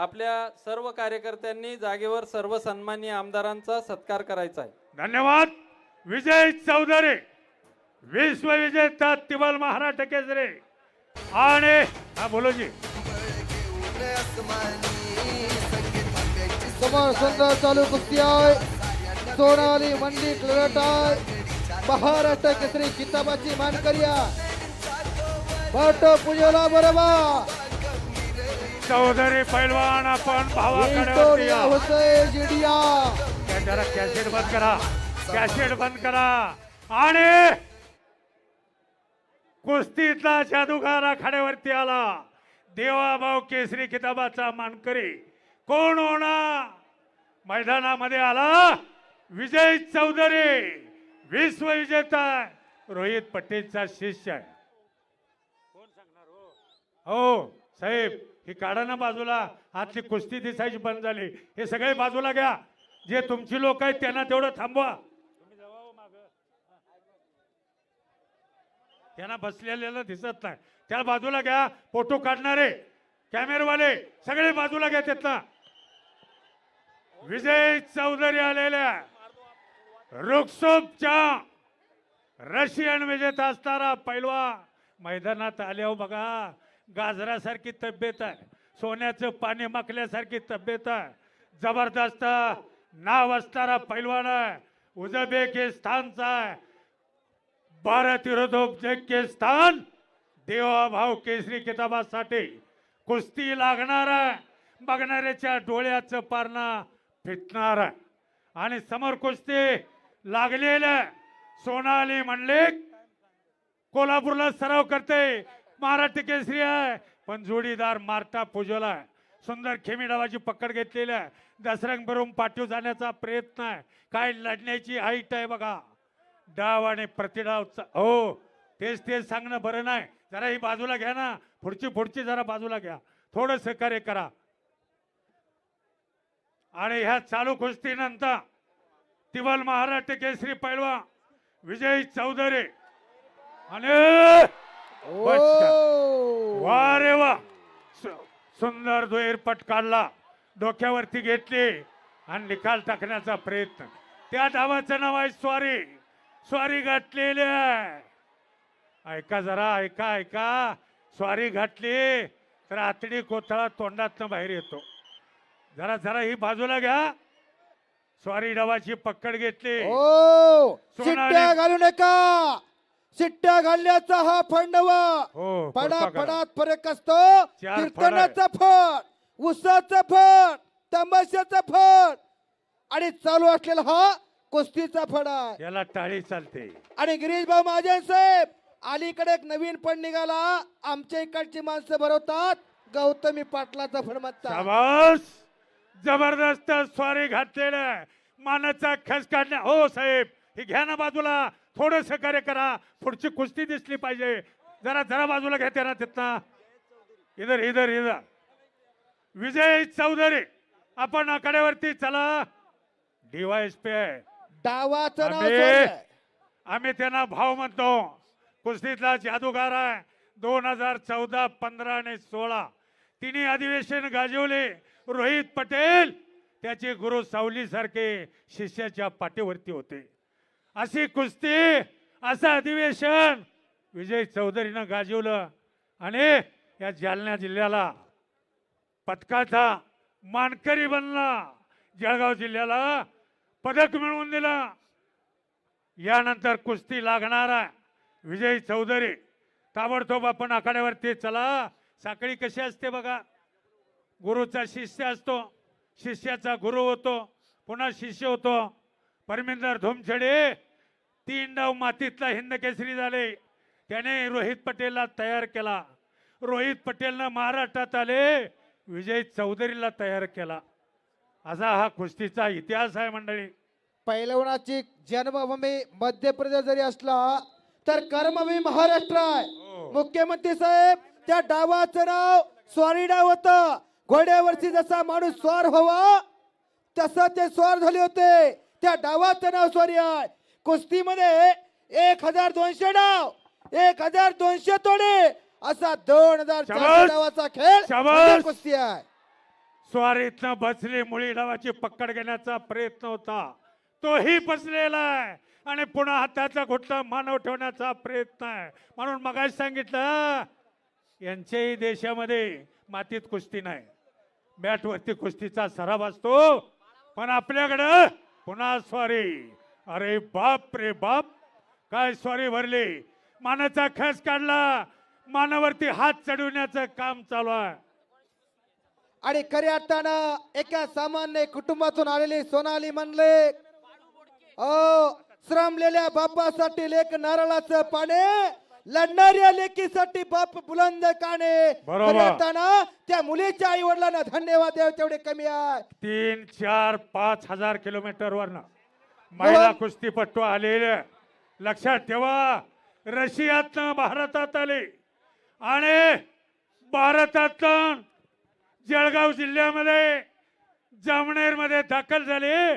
आपल्या सर्व कार्यकर्त्यांनी जागेवर सर्व सन्माननीय आमदारांचा सत्कार करायचा आहे. धन्यवाद. विजय चौधरी विश्वविजेता तिबल महाराष्ट्र केसरी. आणि हा बोलो जी समोर सुंदर चालू कुस्ती आहे. सोनाली मंडी आहे. महाराष्ट्र केसरी किताबाची मानकरी आहे. भट पूजेला बरोबर. चौधरी पैलवान आपण भावाकडे जरा कॅसेट बंद करा. कॅसेट बंद करा. आणि कुस्तीतला जादूगार आखाड्यावरती आला. देवाभाऊ केसरी किताबाचा मानकरी. कोण होणार? मैदानामध्ये आला विजय चौधरी. विश्वविजेता रोहित पटेलचा शिष्य आहे. कोण सांगणार हो साहेब. ही काढा ना बाजूला. आजची कुस्ती दिसायची बंद झाली. हे सगळे बाजूला घ्या. जे तुमची लोक आहेत त्यांना तेवढं थांबवा. त्यांना बसलेल्याला दिसत नाही. त्या बाजूला घ्या. फोटो काढणारे कॅमेरावाले सगळे बाजूला घ्या त्यातला विजय चौधरी आलेल्या रुक्सोपच्या रशियन विजेता असणारा पैलवा मैदानात आल्यावर बघा. गाजरासारखी तब्येत आहे. सोन्याचं पाणी माकल्यासारखी तब्येत आहे. जबरदस्त नाव असणारा पैलवान आहे. उझबेकिस्तानचा आहे. भारत विरोध उझबेकिस्तान देवाभाव केसरी किताबासाठी कुस्ती लागणार आहे. बघणाऱ्याच्या डोळ्याचं पारणा फिटणार आहे. आणि समोर कुस्ती लागलेलं सोनाली म्हणले कोल्हापूरला सराव करते. महाराष्ट्र केसरी आहे. पण जोडीदार मारता पुजोला आहे. सुंदर खेमी डावाची पकड घेतलेली आहे. दसरंग भरून पाठीव जाण्याचा प्रयत्न आहे. काय लढण्याची हाईट आहे बघा. डाव आणि प्रतिडाव हो तेच तेच सांगणं बरं नाही. जरा ही बाजूला घ्या ना. पुढची पुढची जरा बाजूला घ्या. थोडं सहकार्य करा. आणि ह्या चालू कुस्तीनंतर तिवल महाराष्ट्र केसरी पैलवा विजय चौधरी. आणि वा रे वा. सुंदर दुहेर पट काढला डोक्यावरती घेतली आणि निकाल टाकण्याचा प्रयत्न. त्या डावाचं नाव आहे स्वारी. स्वारी घातलेली आहे. ऐका जरा ऐका ऐका. स्वारी घातली तर आतडी कोथळा तोंडातनं बाहेर येतो. जरा जरा ही बाजूला घ्या. स्वारी डावाची पकड घेतली. घालू नका. शिट्ट्या घालण्याचा हा फंडवा. हो पडा कृपा करा. पडात फरक असतो. चार कीर्तनाचा फड उसाचा फड तमाशाचा फड. आणि चालू असलेला हा कुस्तीचा फड आहे. याला टाळी चालते. आणि गिरीश भाऊ महाजन साहेब अलीकडे एक नवीन फंड निघाला. आमच्या इकडची माणसं भरवतात. गौतमी पाटलाचा फंड म्हणतात. शाबास! जबरदस्त स्वारी घातलेलं मानाचा खस काढण्या हो साहेब हे घ्या ना बाजूला. थोडं सहकार्य करा. पुढची कुस्ती दिसली पाहिजे. जरा जरा बाजूला घ्या त्यांना तिथनं. इधर इधर इधर. विजय चौधरी आपण आकड्यावरती चला. डीवायस पी आहे. डावाचं नाव आम्ही सोडलंय. आम्ही त्यांना भाव म्हणतो. कुस्तीतला जादूगार आहे. दोन हजार चौदा पंधरा आणि सोळा. तिन्ही अधिवेशन गाजवले. रोहित पटेल त्याचे गुरु सावली सारखे शिष्याच्या पाठीवरती होते. अशी कुस्ती असं अधिवेशन. विजय चौधरीनं गाजवलं आणि या जालना जिल्ह्याला पदकाचा मानकरी बनला. जळगाव जिल्ह्याला पदक मिळवून दिलं. यानंतर कुस्ती लागणार आहे. विजय चौधरी ताबडतोब आपण आखाड्यावरती चला. साखळी कशी असते बघा. गुरुचा शिष्य असतो. शिष्याचा गुरु होतो. पुन्हा शिष्य होतो. परमिंदर धुमछडे तीन डाव मातीतला हिंद केसरी झाले. त्याने रोहित पटेलला तयार केला. रोहित पटेलनं महाराष्ट्रात आले. विजय चौधरीला तयार केला. असा हा कुस्तीचा इतिहास आहे मंडळी. पैलवानाची जन्मभूमी मध्य प्रदेश जरी असला तर कर्मभूमी महाराष्ट्र आहे. हो. मुख्यमंत्री साहेब त्या डावाचं नाव स्वारी डाव होत. घोड्यावरती जसा माणूस स्वार व्हावा तसं ते स्वार झाले होते. त्या डावाचं नाव स्वारी आहे. कुस्तीमध्ये एक हजार दोनशे डाव एक हजार दोनशे तोडे. असा दोन हजार. डावाचा खेळ. म्हणजे कुस्ती आहे. स्वारीतनं बसली मुळी डावाची पकड घेण्याचा प्रयत्न होता. तोही बसलेला आहे. आणि पुन्हा हाताचा घुटला मानव ठेवण्याचा प्रयत्न आहे. म्हणून मगाशी सांगितलं यांच्याही देशामध्ये मातीत कुस्ती नाही. बॅटवरती कुस्तीचा सराव असतो. पण आपल्याकडं पुन्हा स्वारी अरे बाप रे बाप काय स्वारी भरली? मानाचा खस काढला मानावरती हात चढवण्याचं काम चालू आहे. आणि खऱ्या अर्थानं एका सामान्य कुटुंबातून आलेली सोनाली म्हणले अ श्रमलेल्या बापासाठी लेख नारळाचं पाणी लढणाऱ्या लेकीसाठी बाप बुलंद बरोबर. खऱ्या अर्थानं त्या मुलीच्या आई वडिलांना धन्यवाद द्यावे तेवढे कमी आहे तीन चार पाच हजार किलोमीटर वरनं महिला कुस्तीपट्टू आलेले. लक्षात ठेवा रशियातनं भारतात आले. आणि भारतातून जळगाव जिल्ह्यामध्ये जामनेरमध्ये दाखल झाले.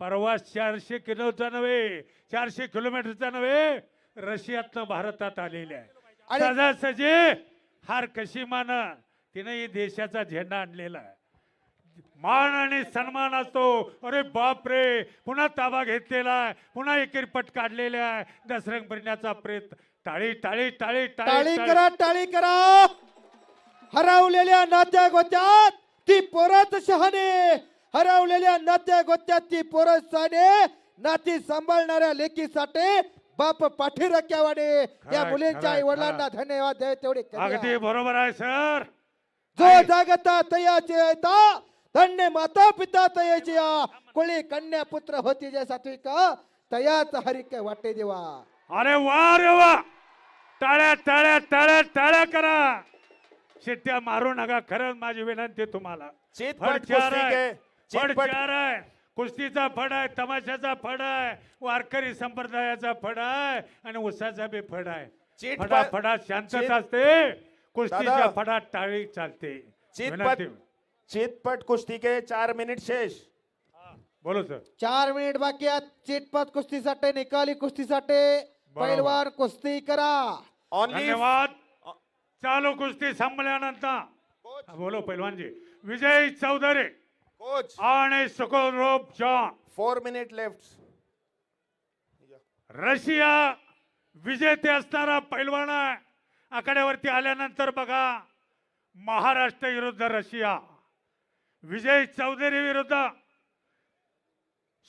परवा चारशे किलोचा नव्हे चारशे किलोमीटरचा नव्हे रशियातनं भारतात आलेले आहे. सहजासहजी हार कशी मान? तिने ही देशाचा झेंडा आणलेला आहे. मान आणि सन्मान असतो. अरे बाप रे पुन्हा ताबा घेतलेला आहे. पुन्हा एकेरी पट काढलेले आहे. दसरंग भरण्याचा प्रयत्न. टाळी टाळी टाळी टाळी. करा टाळी करा. हरवलेल्या नात्या गोत्यात ती पोरच शहाणे. हरवलेल्या नात्या गोत्यात ती पोरच शहाणे. नाती सांभाळणाऱ्या लेकीसाठी बाप पाठी रक्यावाडे या खरंय, मुलींच्या खरंय, आई वडिलांना. धन्यवाद द्यावे तेवढे. अगदी बरोबर आहे सर. जो जागता तयाचे येता धन्य माता पिता तयाची या. कोळी कन्या पुत्र होती जे सात्विक तयाच हरिक वाटे देवा. अरे वा रे वा. टाळ्या टाळ्या टाळ्या टाळ्या करा. शिट्ट्या मारू नका खरंच माझी विनंती तुम्हाला. चितपट कुस्ती आहे चितपट चार आहे कुस्तीचा फड आहे तमाशाचा फड आहे वारकरी संप्रदायाचा फड आहे आणि उसाचा बी फड आहे. चितपट- फडा फडात शांतता असते कुस्तीच्या दादा. फडात टाळी चालते. चितपट विनंती. चितपट कुस्ती के चार मिनिट शेष. बोलो सर. चार मिनिट बाकी आहेत. चिटपट कुस्तीसाठी निकाली कुस्तीसाठी. पैलवान कुस्ती करा. ओनली धन्यवाद. चालू कुस्ती संपल्यानंतर. हा, बोलो पैलवानजी. विजय चौधरी. कोच. आणि सुखोरूप जॉन। फोर मिनिट लेफ्ट रशिया विजेते असणारा पैलवान आकड्यावरती आल्यानंतर बघा महाराष्ट्र विरुद्ध रशिया. विजय चौधरी विरुद्ध.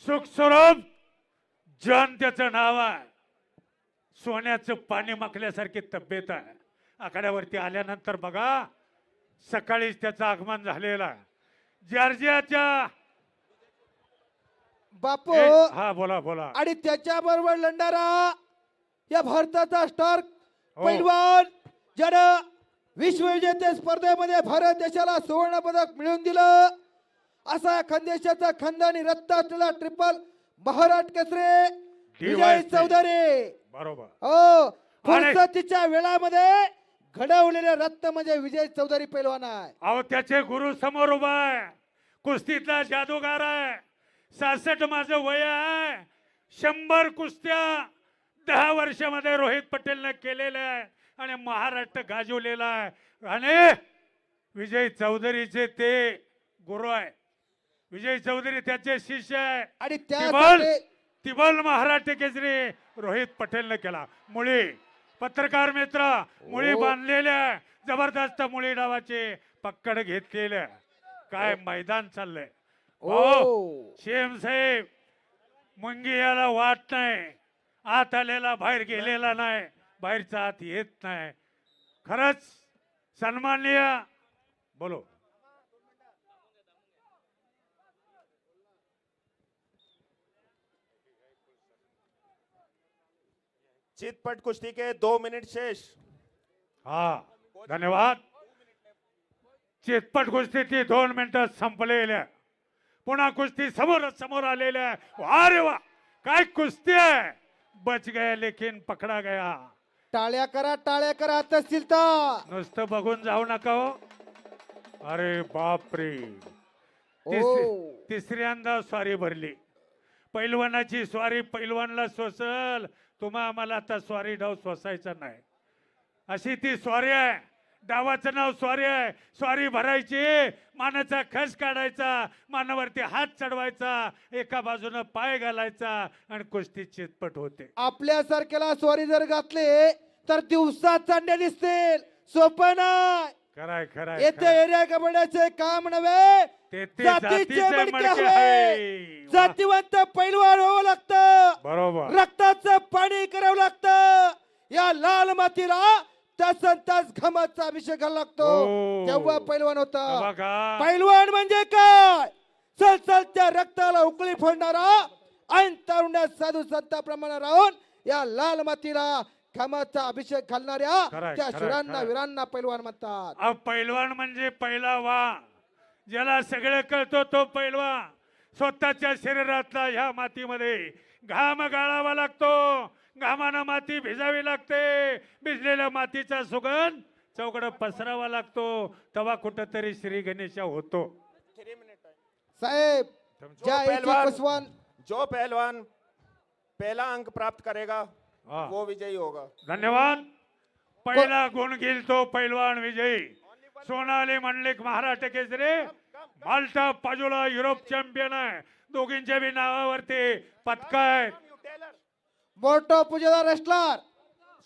सुखस्वरूप जॉन त्याचं नाव आहे. सोन्याचं पाणी माखल्यासारखी तब्येत आहे. आकड्यावरती आल्यानंतर बघा सकाळीच त्याचं आगमन झालेलं आहे. जॉर्जियाच्या बापू ए, हा बोला बोला. आणि त्याच्या बरोबर लढणारा या भारताचा स्टार हो. पैलवान ज्यानं विश्वविजेते स्पर्धेमध्ये भारत देशाला सुवर्ण पदक मिळवून दिलं. असा खानदेशाचा खानदानी रत्न असलेला ट्रिपल महाराज केसरे विजय DYC. चौधरी. बरोबर. हो फुरसतीच्या वेळामध्ये घडवलेले रत्न म्हणजे विजय चौधरी पैलवान आहे. अहो त्याचे गुरु समोर उभा आहे. कुस्तीतला जादूगार आहे. सासष्ट माझं वय आहे. शंभर कुस्त्या दहा वर्षामध्ये रोहित पटेलने केलेल्या आहे आणि महाराष्ट्र गाजवलेला आहे. आणि विजय चौधरीचे ते गुरु आहे. विजय चौधरी त्याचे शिष्य आहे. आणि तिबल तिबल महाराष्ट्र केसरी रोहित पटेलने केला. मुळी पत्रकार मित्र मुळी हो. बांधलेल्या जबरदस्त मुळी डावाचे पक्कड घेतलेल्या काय मैदान चाललंय? ओ. शेम साहेब मुंगी याला वाट नाही. आत आलेला बाहेर गेलेला नाही. बाहेरचा आत येत नाही. खरंच सन्माननीय. बोलो. चितपट कुस्ती के दो मिनिट शेष. हा. धन्यवाद. चितपट कुस्ती ती दोन मिनिटं संपलेल्या. पुन्हा कुस्ती समोर समोर आलेल्या. वा रे वा! काय कुस्ती आहे! बच गया लेकिन पकडा गया. टाळ्या करा टाळ्या करा तहसीलता नुसतं बघून जाऊ नका हो. अरे बापरे! ओ. तिस- तिसऱ्यांदा स्वारी भरली. पैलवानाची स्वारी पैलवानला सोसल. तुम्हा आम्हाला आता स्वारी डाव सोसायचा नाही. अशी ती स्वारी आहे. डावाचं नाव स्वारी आहे. स्वारी भरायची. मानाचा खस काढायचा. मानावरती हात चढवायचा. एका बाजूनं पाय घालायचा आणि कुस्ती चितपट होते. आपल्यासारख्याला स्वारी जर घातले तर दिवसात चांड्या दिसतील. सोपं नाही. खराय खराय येथे. एरिया कबड्याचे काम नव्हे. ते ते जातीचे मडके मडके. जातीवंत पैलवान व्हावं लागतं. बरोबर. रक्ताचं पाणी करावं लागतं. या लाल मातीला तास तास घामाचा अभिषेक घालावा लागतो. हो. तेव्हा पैलवान होता? बघा. पैलवान म्हणजे काय? चलचलत्या रक्ताला उकळी फोडणारा ऐन तारुण्यात साधू संताप्रमाणे राहून या लाल मातीला घामाचा अभिषेक घालणाऱ्या त्या शिरांना. वीरांना पैलवान म्हणतात. अहो पैलवान म्हणजे पहिला वा ज्याला सगळं कळतो तो पैलवान. स्वतःच्या शरीरातला ह्या मातीमध्ये घाम गाळावा लागतो. घामानं माती भिजावी लागते. भिजलेल्या मातीचा सुगंध चौकड पसरावा लागतो. तेव्हा कुठंतरी श्री गणेशा होतो. साहेब जो पहलवान- जो पहलवान पहला अंक प्राप्त करेगा हा. वो विजयी होगा। धन्यवाद। पहिला गुण घेईल तो पैलवान विजयी। सोनाली मंडलिक महाराष्ट्र केसरी। माल्टा पाजोला युरोप चॅम्पियन आहे. दोघींच्या बी नावावरती पदक आहेत मोठो पूजेला wrestler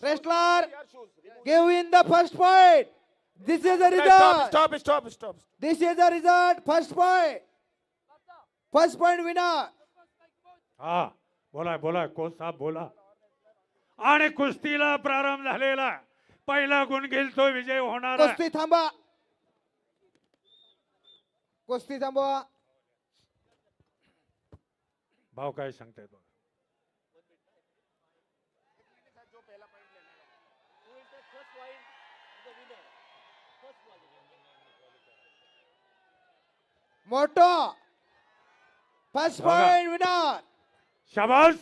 wrestler give in the first point this is the stop result stop stop stop this is the result first point first point winner हा बोला बोला कोण साहेब बोला. आणि कुस्तीला प्रारंभ झालेला. पहिला गुण घेईल तो विजय होणार. कुस्ती थांबा. कुस्ती थांबवा. भाव काय सांगताय तो? मोठो फर्स्ट. पॉइंट विनर शाबास.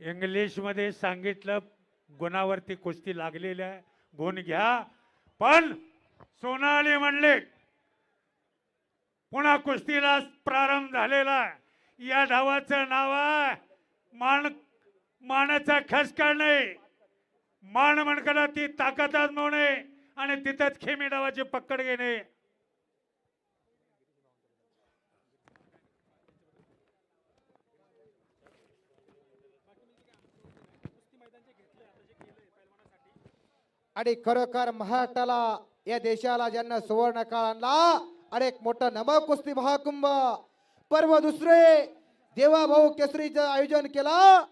इंग्लिशमध्ये सांगितलं गुणावरती कुस्ती लागलेली आहे. गुण घ्या. पण सोनाली म्हणले पुन्हा कुस्तीला प्रारंभ झालेला आहे. या धावाचं नाव आहे मान मानाचा खस काढणे मान म्हणकडा ती ताकद आजमवणे आणि तिथंच खेमी डावाची पकड घेणे. आणि खरोखर महाराष्ट्राला या देशाला ज्यांना सुवर्ण काळ आणला आणि एक मोठा नम कुस्ती महाकुंभ. पर्व दुसरे देवाभाऊ केसरीचं आयोजन केलं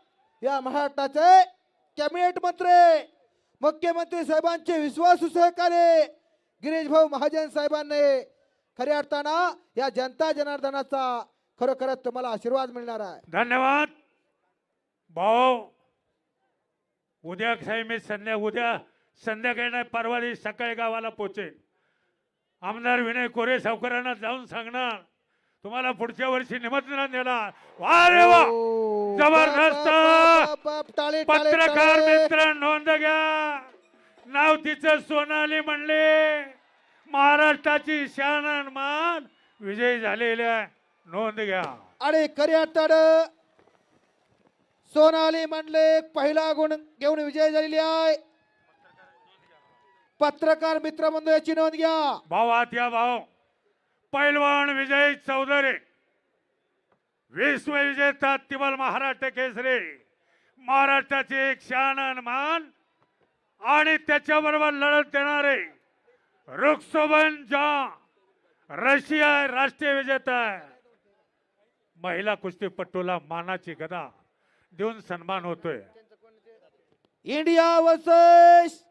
या महाराष्ट्राचे कॅबिनेट मंत्री मुख्यमंत्री साहेबांचे विश्वासू सहकार्य गिरीश भाऊ महाजन साहेबांनी. खऱ्या अर्थानं या जनता जनार्दनाचा खरोखरच तुम्हाला आशीर्वाद मिळणार आहे. धन्यवाद. भाऊ उद्या साहेब मी संध्या उद्या संध्याकाळी नाही परवा दिवशी सकाळी गावाला पोचेल आमदार विनय कोरे सावकारांना जाऊन सांगणार तुम्हाला पुढच्या वर्षी निमंत्रण देणार. वा रे वा! जबरदस्त! पत्रकार. मित्र नोंद घ्या. नाव तिचं सोनाली म्हणले महाराष्ट्राची शान मान विजयी झालेले आहे. नोंद घ्या. खऱ्या अर्थानं सोनाली मंडले पहिला गुण घेऊन विजय झालेली आहे. पत्रकार मित्र बंधू याची नोंद घ्या. भावात या भाव. पैलवान विजय चौधरी. विश्व विजेता तिबल महाराष्ट्र केसरी. महाराष्ट्राचे एक शान आणि मान आणि त्याच्याबरोबर लढत देणारे रुक्सोबन जा. रशिया राष्ट्रीय विजेता आहे. महिला कुस्तीपट्टूला मानाची गदा देऊन सन्मान होतोय. India versus